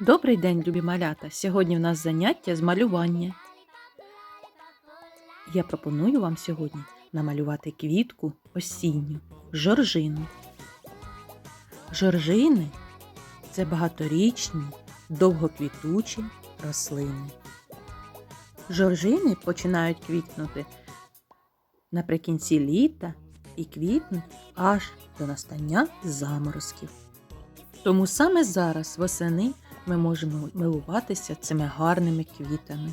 Добрий день, любі малята! Сьогодні в нас заняття з малювання. Я пропоную вам сьогодні намалювати квітку осінню, жоржину. Жоржини це багаторічні, довгоквітучі рослини. Жоржини починають квітнути наприкінці літа і квітнуть аж до настання заморозків. Тому саме зараз, восени, ми можемо милуватися цими гарними квітами.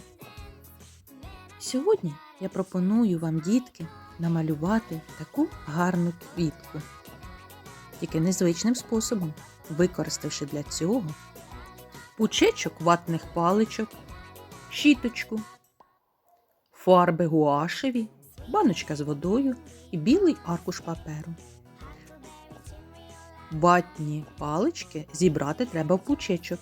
Сьогодні я пропоную вам, дітки, намалювати таку гарну квітку, тільки незвичним способом, використавши для цього пучечок ватних паличок, щіточку, фарби гуашеві, баночка з водою і білий аркуш паперу. Ватні палички зібрати треба в пучечок.